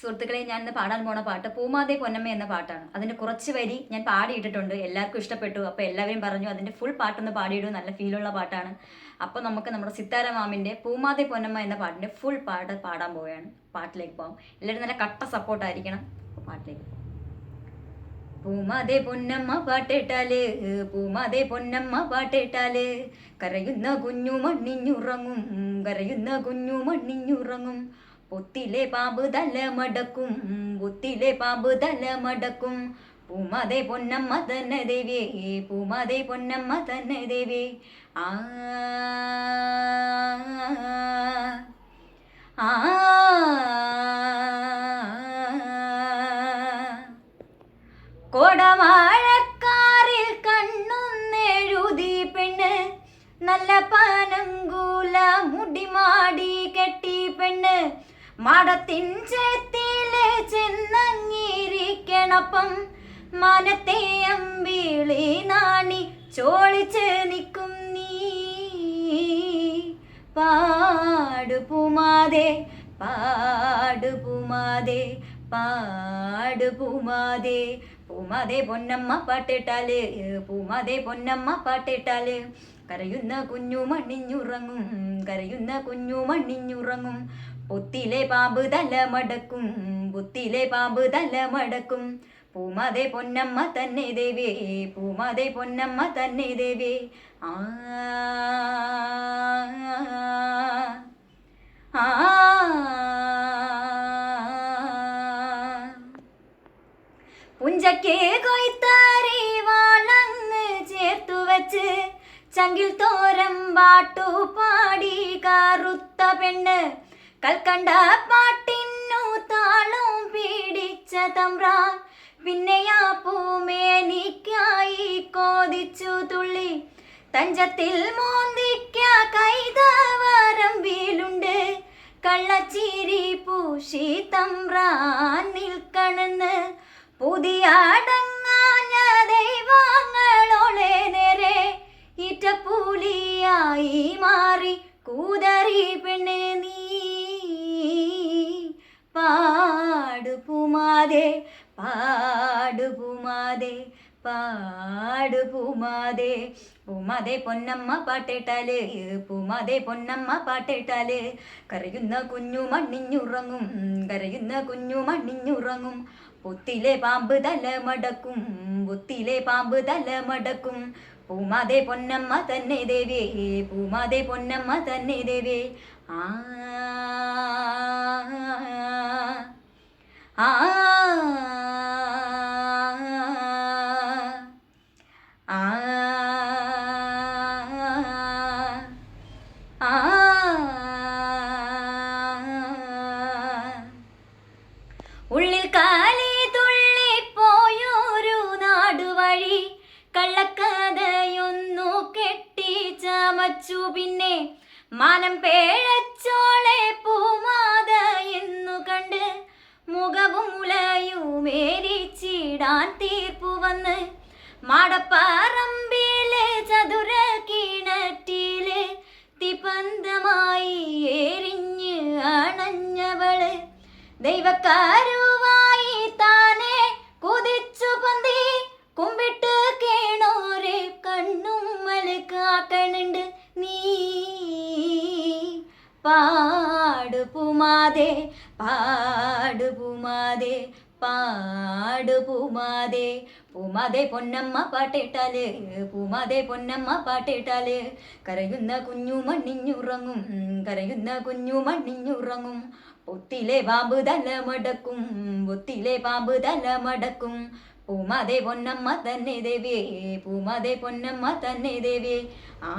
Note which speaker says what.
Speaker 1: സുഹൃത്തുക്കളെ ഞാൻ ഇന്ന് പാടാൻ പോണ പാട്ട് പൂമാതെ പൊന്നമ്മ എന്ന പാട്ടാണ്. അതിന്റെ കുറച്ച് വരി ഞാൻ പാടിയിട്ടിട്ടുണ്ട്. എല്ലാവർക്കും ഇഷ്ടപ്പെട്ടു. അപ്പോൾ എല്ലാവരും പറഞ്ഞു അതിന്റെ ഫുൾ പാട്ടൊന്ന് പാടിയിടും. നല്ല ഫീലുള്ള പാട്ടാണ്. അപ്പോൾ നമുക്ക് നമ്മുടെ സിത്താര മാമിന്റെ പൂമാതെ പൊന്നമ്മ എന്ന പാട്ടിന്റെ ഫുൾ പാട്ട് പാടാൻ പോവുകയാണ്. പാട്ടിലേക്ക് പോകാം എല്ലാവരും നല്ല കട്ട സപ്പോർട്ടായിരിക്കണം പാട്ടിലേക്ക് പൂമാതെ പൊന്നമ്മ പാട്ടേട്ടാൽ പൂമാതെ പൊന്നമ്മ പാട്ടേട്ടാൽ കരയുന്ന കുഞ്ഞു മണ്ണിഞ്ഞുറങ്ങും കരയുന്ന കുഞ്ഞു മണ്ണിഞ്ഞുറങ്ങും. പൊത്തിലെ പാമ്പ് തല മടക്കും പൊത്തിലെ പാമ്പ് തല മടക്കും പൂമാതെ പൊന്നമ്മ തന്നെ ദേവിയേ പൂമാതെ പൊന്നമ്മ തന്നെ ദേവി ആ ആ കൊടവാഴക്കാറിൽ കണ്ണുന്നെഴുതി പെണ്ണ് നല്ല പനങ്കൂല മുടിമാടി കെട്ടി പെണ്ണ് മാടത്തിൻ ചേത്തിലെ ചെന്നങ്ങിരിക്കണപ്പം മനത്തെ അമ്പിളി നാണി ചോളിച്ച് നിൽക്കും നീ. പാടുപുമാതെ പാടുപുമാതെ പാടുപുമാതെ പൂമാതെ. പൂമാതെ പൊന്നമ്മ പാട്ടിട്ടാൽ പൂമാതെ പൊന്നമ്മ പാട്ടിട്ടാൽ. കരയുന്ന കുഞ്ഞു മണ്ണിഞ്ഞുറങ്ങും കരയുന്ന കുഞ്ഞു മണ്ണിഞ്ഞുറങ്ങും. പൊത്തിലെ പാമ്പ് തല മടക്കും പുത്തിലെ പാമ്പ് തല മടക്കും പൂമാതെ പൊന്നമ്മ തന്നെ ദേവേ പൂമാതെ പൊന്നമ്മ തന്നെ ദേവേ ആ പുഞ്ചക്കേ കൊയ്ത്താരി വാളങ്ങ് ചേർത്തു വച്ച് ചങ്കിൽ തോരം പാട്ടു പാടി കറുത്ത പെണ്ണ് കൽക്കണ്ട പാട്ടിന്നു താളും പീഡിച്ച തമ്പ്രാൻ പിന്നെയാ പൂമേനിക്കായി കോതിച്ചു തുള്ളി. തഞ്ചത്തിൽ മോന്തിക്ക കൈതവരമ്പിലുണ്ട്. കള്ളച്ചിരി പൂശി തമ്പ്രാൻ നിൽക്കണെന്ന്. പുതിയ പൂമാതെ പാടു പൂമാതെ പാടു പൂമാതെ പൊന്നമ്മ പാട്ടേട്ടാൽ പൂമാതെ പൊന്നമ്മ പാട്ടേട്ടാൽ. കരയുന്ന കുഞ്ഞു മണ്ണിഞ്ഞുറങ്ങും കരയുന്ന കുഞ്ഞു മണ്ണിഞ്ഞുറങ്ങും. പൊത്തിലെ പാമ്പ് തല മടക്കും പൊത്തിലെ പാമ്പ് തല മടക്കും. പൂമാതെ പൊന്നമ്മ തന്നെ ദേവേ പൂമാതെ പൊന്നമ്മ തന്നെ ദേവേ. ആ ഉള്ളിൽ കാലി തുള്ളിപ്പോയൊരു നാടുവഴി കള്ളക്കഥയൊന്നു കെട്ടി ചമച്ചു പിന്നെ മാനം പേഴച്ചോളെ കണ്ട് മുഖവും മുലയുമേരിച്ചിടാൻ തീർപ്പു വന്ന് മാടപ്പറമ്പിൽ ചതുര കിണറ്റിലെ തിപന്തമായി എരിഞ്ഞ് അണഞ്ഞവൾ ദൈവക്കാരുവായി പൂമാതെ പാടു പൂമാതെ പാടു പൂമാതെ പൂമാതെ പൊന്നമ്മ പാട്ടിട്ടാൽ പൂമാതെ പൊന്നമ്മ പാട്ടിട്ടാൽ. കരയുന്ന കുഞ്ഞു മണ്ണിഞ്ഞുറങ്ങും കരയുന്ന കുഞ്ഞു മണ്ണിഞ്ഞുറങ്ങും. പൊത്തിലെ പാമ്പ് തല മടക്കും പൊത്തിലെ പാമ്പ് തല മടക്കും. പൂമാതെ പൊന്നമ്മ തന്നെ ദേവിയേ പൂമാതെ പൊന്നമ്മ തന്നെ ദേവിയേ. ആ